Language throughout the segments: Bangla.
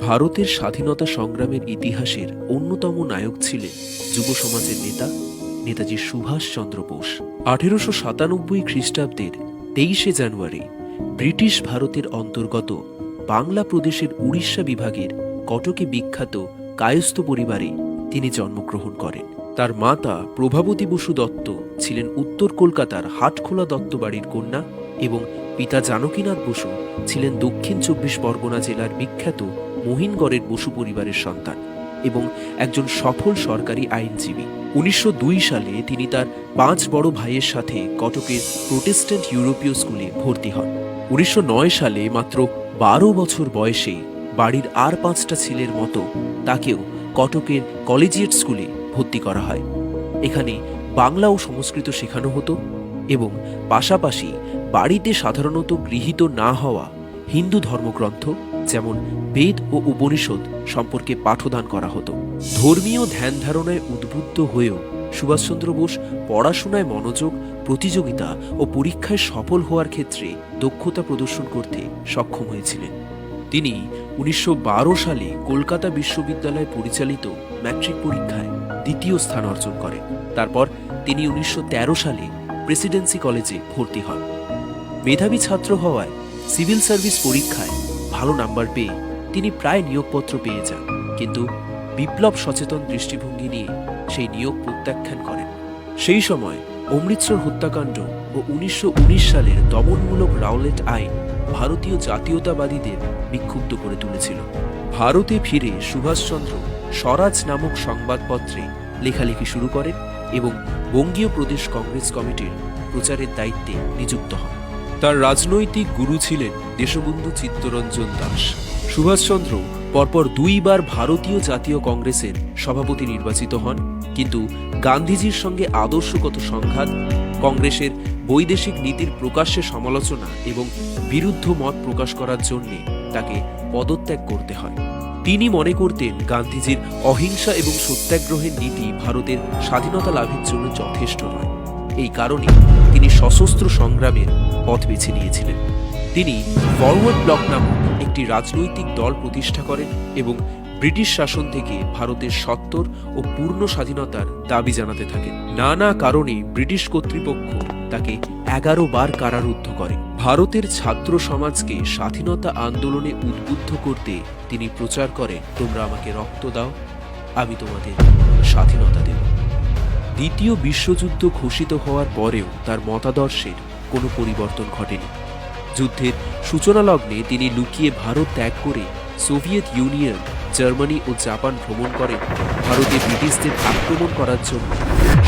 ভারতের স্বাধীনতা সংগ্রামের ইতিহাসের অন্যতম নায়ক ছিলেন যুব সমাজের নেতা, নেতাজি সুভাষচন্দ্র বোস। আঠেরোশো সাতানব্বই খ্রিস্টাব্দের তেইশে জানুয়ারি ব্রিটিশ ভারতের অন্তর্গত বাংলা প্রদেশের উড়িষ্যা বিভাগের কটকে বিখ্যাত কায়স্থ পরিবারে তিনি জন্মগ্রহণ করেন। তার মাতা প্রভাবতী বসু দত্ত ছিলেন উত্তর কলকাতার হাটখোলা দত্ত বাড়ির কন্যা এবং পিতা জানকীনাথ বসু ছিলেন দক্ষিণ চব্বিশ পরগনা জেলার বিখ্যাত মহিনগড়ের বসু পরিবারের সন্তান এবং একজন সফল সরকারি আইনজীবী। উনিশশো দুই সালে তিনি তার পাঁচ বড় ভাইয়ের সাথে কটকের প্রোটেস্ট্যান্ট ইউরোপীয় স্কুলে ভর্তি হন। উনিশশো নয় সালে মাত্র বারো বছর বয়সে বাড়ির আর পাঁচটা ছেলের মতো তাকেও কটকের কলেজিয়েট স্কুলে ভর্তি করা হয়। এখানে বাংলা ও সংস্কৃত শেখানো হতো এবং পাশাপাশি বাড়িতে সাধারণত গৃহীত না হওয়া হিন্দু ধর্মগ্রন্থ যেমন বেদ ও উপনিষদ সম্পর্কে পাঠদান করা হতো। ধর্মীয় ধ্যান ধারণায় উদ্বুদ্ধ হয়েও সুভাষচন্দ্র বোস পড়াশোনায় মনোযোগ, প্রতিযোগিতা ও পরীক্ষায় সফল হওয়ার ক্ষেত্রে দক্ষতা প্রদর্শন করতে সক্ষম হয়েছিলেন। তিনি উনিশশো বারো সালে কলকাতা বিশ্ববিদ্যালয় পরিচালিত ম্যাট্রিক পরীক্ষায় দ্বিতীয় স্থান অর্জন করেন। তারপর তিনি উনিশশো তেরো সালে প্রেসিডেন্সি কলেজে ভর্তি হন। মেধাবী ছাত্র হওয়ায় সিভিল সার্ভিস পরীক্ষায় ভালো নাম্বার পেয়ে তিনি প্রায় নিয়োগপত্র পেয়ে যান। কিন্তু বিপ্লব সচেতন দৃষ্টিভঙ্গি নিয়ে সেই নিয়োগ প্রত্যাখ্যান করেন। সেই সময় অমৃতসর হত্যাকাণ্ড ও উনিশশো উনিশ সালের দমনমূলক রাওলেট আইন ভারতীয় জাতীয়তাবাদীদের বিক্ষুব্ধ করে তুলেছিল। ভারতে ফিরে সুভাষচন্দ্র স্বরাজ নামক সংবাদপত্রে লেখালেখি শুরু করেন এবং বঙ্গীয় প্রদেশ কংগ্রেস কমিটির প্রচারের দায়িত্বে নিযুক্ত হন। তার রাজনৈতিক গুরু ছিলেন দেশবন্ধু চিত্তরঞ্জন দাস। সুভাষচন্দ্র পরপর দুইবার ভারতীয় জাতীয় কংগ্রেসের সভাপতি নির্বাচিত হন, কিন্তু গান্ধীজির সঙ্গে আদর্শগত সংঘাত, কংগ্রেসের বৈদেশিক নীতির প্রকাশ্যে সমালোচনা এবং বিরুদ্ধ মত প্রকাশ করার জন্য তাকে পদত্যাগ করতে হয়। তিনি মনে করতেন গান্ধীজির অহিংসা এবং সত্যাগ্রহের নীতি ভারতের স্বাধীনতা লাভের জন্য যথেষ্ট নয়। এই কারণে তিনি সশস্ত্র সংগ্রামের পথ বেছে নিয়েছিলেন। তিনি ফরওয়ার্ড ব্লক নামক একটি রাজনৈতিক দল প্রতিষ্ঠা করেন এবং ব্রিটিশ শাসন থেকে ভারতের সত্তর ও পূর্ণ স্বাধীনতার দাবি জানাতে থাকেন। নানা কারণে ব্রিটিশ কর্তৃপক্ষ তাকে এগারো বার কারারুদ্ধ করে। ভারতের ছাত্র সমাজকে স্বাধীনতা আন্দোলনে উদ্বুদ্ধ করতে তিনি প্রচার করেন, তোমরা আমাকে রক্ত দাও, আমি তোমাদের স্বাধীনতা দেব। দ্বিতীয় বিশ্বযুদ্ধ ঘোষিত হওয়ার পরেও তার মতাদর্শের কোনো পরিবর্তন ঘটেনি। যুদ্ধের সূচনা লগ্নে তিনি লুকিয়ে ভারত ত্যাগ করে সোভিয়েত ইউনিয়ন, জার্মানি ও জাপান ভ্রমণ করেন। ভারতে ব্রিটিশদের আক্রমণ করার জন্য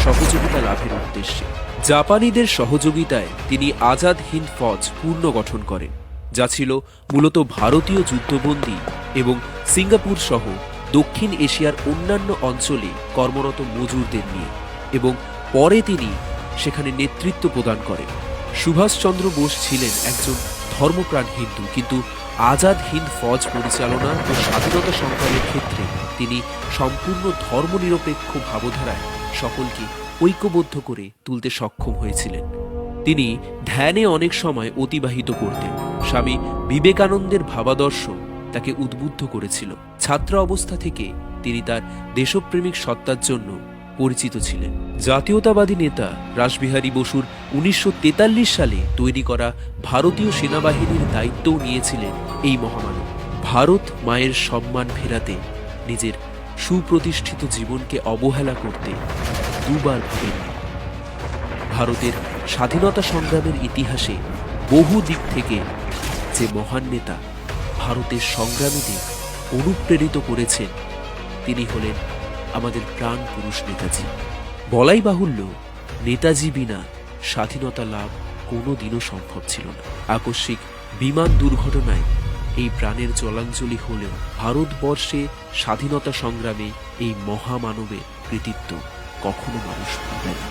সহযোগিতা লাভের উদ্দেশ্যে। জাপানিদের সহযোগিতায় তিনি আজাদ হিন্দ ফৌজ পুনর্গঠন করেন, যা ছিল মূলত ভারতীয় যুদ্ধবন্দী এবং সিঙ্গাপুর সহ দক্ষিণ এশিয়ার অন্যান্য অঞ্চলে কর্মরত মজুরদের নিয়ে এবং পরে তিনি সেখানে নেতৃত্ব প্রদান করেন। সুভাষচন্দ্র বোস ছিলেন একজন ধর্মপ্রাণ হিন্দু, কিন্তু আজাদ হিন্দ ফৌজ পরিচালনা ও স্বাধীনতা সংগ্রামের ক্ষেত্রে তিনি সম্পূর্ণ ধর্মনিরপেক্ষ ভাবধারায় সকলকে ঐক্যবদ্ধ করে তুলতে সক্ষম হয়েছিলেন। তিনি ধ্যানে অনেক সময় অতিবাহিত করতেন। স্বামী বিবেকানন্দের ভাবাদর্শ তাকে উদ্বুদ্ধ করেছিল। ছাত্র অবস্থা থেকে তিনি তার দেশপ্রেমিক সত্তার জন্য পরিচিত ছিলেন। জাতীয়তাবাদী নেতা রাসবিহারী বসুর উনিশশো তেতাল্লিশ সালে তৈরি করা ভারতীয় সেনাবাহিনীর দায়িত্বও নিয়েছিলেন এই মহামানব। ভারত মায়ের সম্মান ফেরাতে, নিজের সুপ্রতিষ্ঠিত জীবনকে অবহেলা করতে দুবার ভাবেননি। ভারতের স্বাধীনতা সংগ্রামের ইতিহাসে বহু দিক থেকে যে মহান নেতা ভারতের সংগ্রামীদের অনুপ্রেরিত করেছেন, তিনি হলেন আমাদের প্রাণ পুরুষ নেতাজি। বলাই বাহুল্য, নেতাজি বিনা স্বাধীনতা লাভ কোনো দিনও সম্ভব ছিল না। আকস্মিক বিমান দুর্ঘটনায় এই প্রাণের জলাঞ্জলি হলেও ভারতবর্ষে স্বাধীনতা সংগ্রামে এই মহামানবের কৃতিত্ব কখনো মানুষ ভুলবে না।